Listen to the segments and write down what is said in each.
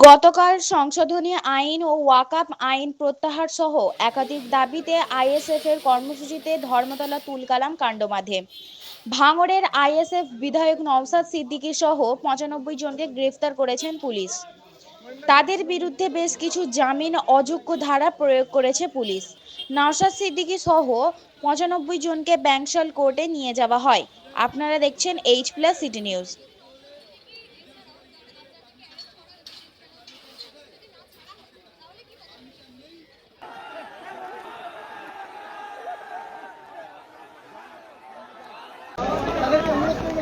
গতকাল সংশোধনী আইন ও ওয়াকআপ আইন প্রত্যাহার সহ একাধিক দাবিতে আইএসএফ এর কর্মসূচিতে ধর্মতলা তুলকালাম কাণ্ড কাণ্ডমাধে ভাঙড়ের আইএসএফ বিধায়ক নওসাদ সিদ্দিকী সহ পঁচানব্বই জনকে গ্রেফতার করেছেন পুলিশ। তাদের বিরুদ্ধে বেশ কিছু জামিন অযোগ্য ধারা প্রয়োগ করেছে পুলিশ। নওসাদ সিদ্দিকী সহ পঁচানব্বই জনকে ব্যাংশাল কোর্টে নিয়ে যাওয়া হয়। আপনারা দেখছেন এইচ প্লাস সিটি নিউজ তাদেরকে অনুরোধ করব লাইভটা একটু বন্ধ করে দেখুন নৌকা আসতে চলেছেন এবং তারা যে আইনজীবী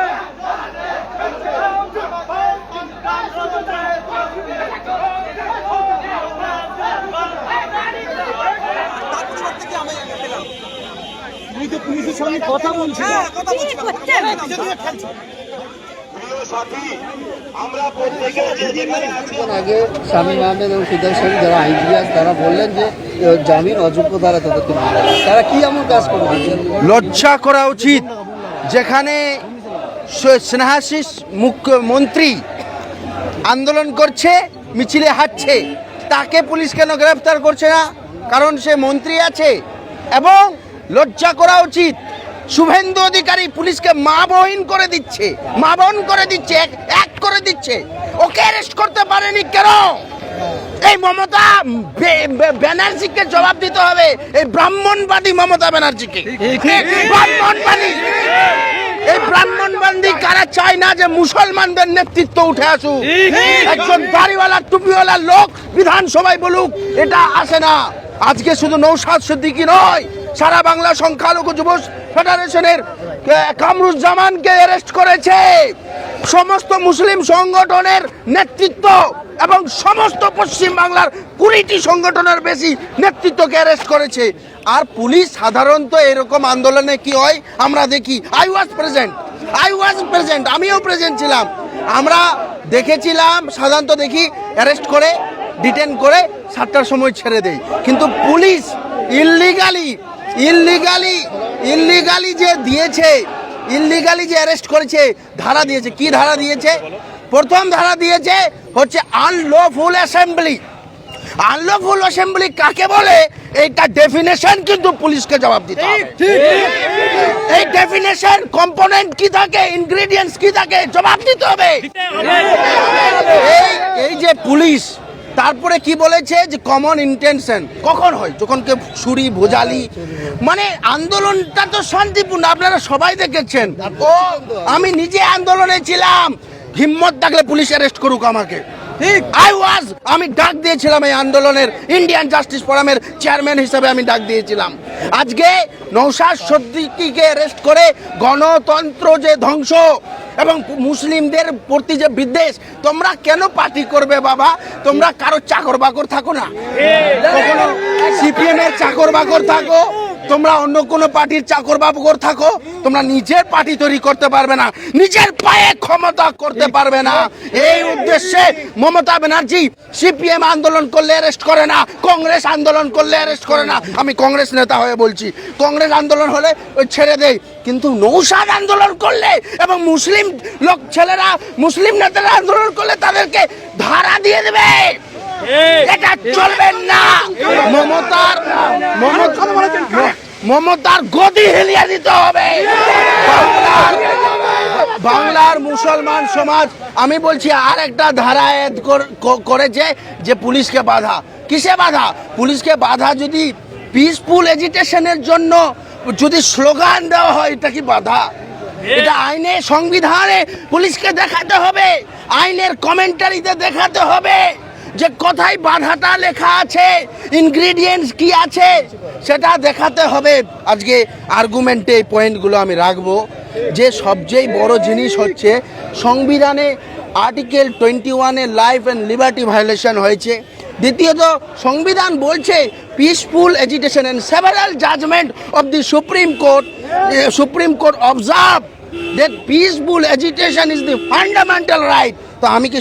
কি বলবেন পুলিশের সঙ্গে কথা বলছি। আমরা প্রত্যেকে যে যেখানে আছি। কিছুক্ষণ আগে স্বামী আহমেদ এবং সিদ্ধার্থ স্বামী যারা আইনজীবী আছে তারা বললেন যে জামিন অযোগ্য দ্বারা তাদেরকে তারা কি এমন কাজ করবে লজ্জা করা উচিত যেখানে স্নেহাশিস মুখ্যমন্ত্রী আন্দোলন করছে মিছিলে হাঁটছে। তাকে পুলিশ কেন গ্রেফতার করছে না? কারণ সে মন্ত্রী আছে। এবং লজ্জা করা উচিত। শুভেন্দু অধিকারী পুলিশকে মা বহিন করে দিচ্ছে মা বোন করে দিচ্ছে এক করে দিচ্ছে। ওকে অ্যারেস্ট করতে পারেনি কেন? এই মমতা ব্যানার্জিকে জবাব দিতে হবে এই ব্রাহ্মণবাদী মমতা ব্যানার্জিকে। ব্রাহ্মণবাদী। এই ব্রাহ্মণবাদী কারা চায় না যে মুসলমানদের নেতৃত্ব উঠে আসুক? একজন দাড়িওয়ালা টুপিওয়ালা লোক বিধানসভায় বলুক এটা আসে না। আজকে শুধু নৌসাদ সিদ্দিকি নয় সারা বাংলা সংখ্যালঘু যুব ফেডারেশনের কামরুজ্জামানকে অ্যারেস্ট করেছে। সমস্ত মুসলিম সংগঠনের নেতৃত্ব এবং সমস্ত পশ্চিম বাংলার কুড়িটি সংগঠনের বেশি নেতৃত্বকে অ্যারেস্ট করেছে। আর পুলিশ সাধারণত এরকম আন্দোলনে কি হয়, আমরা দেখি। I was present I was present আমিও প্রেজেন্ট ছিলাম। আমরা দেখেছিলাম, সাধারণত দেখি অ্যারেস্ট করে ডিটেন করে, সাতটার সময় ছেড়ে দেয়। কিন্তু পুলিশ ইললিগালি ইললিগালি ইললিগালি যে দিয়েছে ইললিগালি যে অ্যারেস্ট করেছে ধারা দিয়েছে। কি ধারা দিয়েছে? প্রথম ধারা দিয়েছে হচ্ছে আনলফুল অ্যাসেম্বলি আনলফুল অ্যাসেম্বলি কাকে বলে? এইটা ডেফিনেশন কিন্তু পুলিশকে জবাব দিতে হবে। এই ডেফিনেশন কম্পোনেন্ট কি থাকে? ইনগ্রেডিয়েন্টস কি থাকে? জবাব দিতে হবে। এই এই যে পুলিশ তারপরে কি বলেছে যে কমন ইন্টেনশন কখন হয়? যখন কেউ ছুরি ভোজালি মানে আন্দোলনটা তো শান্তিপূর্ণ। আপনারা সবাই দেখেছেন। ও আমি নিজে আন্দোলনে ছিলাম। হিম্মত থাকলে পুলিশ অ্যারেস্ট করুক আমাকে। আই ওয়াজ আমি ডাক দিয়েছিলাম এই আন্দোলনের ইন্ডিয়ান জাস্টিস ফোরামের চেয়ারম্যান হিসেবে আমি ডাক দিয়েছিলাম। আজকে নৌসাদ সদ্দিকিকে অ্যারেস্ট করে গণতন্ত্র যে ধ্বংস এবং মুসলিমদের প্রতি যে বিদ্বেষ তোমরা কেন পার্টি করবে বাবা তোমরা কারও চাকর বাকর থাকো না কখনো সিপিএম এর চাকর বাকর থাকো তোমরা অন্য কোনো পার্টির চাকর বাকর থাকো তোমরা নিজের পার্টি তৈরি করতে পারবে না নিজের পায়ে ক্ষমতা করতে পারবে না। এই উদ্দেশ্যে মমতা ব্যানার্জি সিপিএম আন্দোলন করলে অ্যারেস্ট করে না কংগ্রেস আন্দোলন করলে অ্যারেস্ট করে না। আমি কংগ্রেস নেতা হয়ে বলছি কংগ্রেস আন্দোলন হলে ওই ছেড়ে দেয় কিন্তু নৌসাদ আন্দোলন করলে এবং মুসলিম লোক ছেলেরা মুসলিম নেতারা আন্দোলন করলে তাদেরকে ধারা দিয়ে দেবে। এটা চলবে না। মমতার মমতার মমতার গদি হেলিয়ে দিতে হবে। বাংলার মুসলমান সমাজ, আমি বলছি আর একটা ধারা করেছে যে পুলিশকে বাধা। কিসে বাধা? পুলিশকে বাধা যদি পিসফুল এজিটেশনের জন্য যদি স্লোগান দেওয়া হয়, এটা কি বাধা? এটা আইনে, সংবিধানে পুলিশকে দেখাতে হবে। আইনের কমেন্টারিতে দেখাতে হবে। যে কোথায় বাধাটা লেখা আছে ইনগ্রিডিয়েন্টস কি আছে, সেটা দেখাতে হবে। আজকে আর্গুমেন্টে এই পয়েন্টগুলো আমি রাখব। যে সবচেয়ে বড় জিনিস হচ্ছে, সংবিধানে আর্টিকেল টোয়েন্টি ওয়ানে লাইফ অ্যান্ড লিবার্টি ভায়োলেশন হয়েছে। দ্বিতীয়ত, সংবিধান বলছে peaceful agitation and several judgement of the supreme court supreme court observe that peaceful agitation is the fundamental right তো আমি কি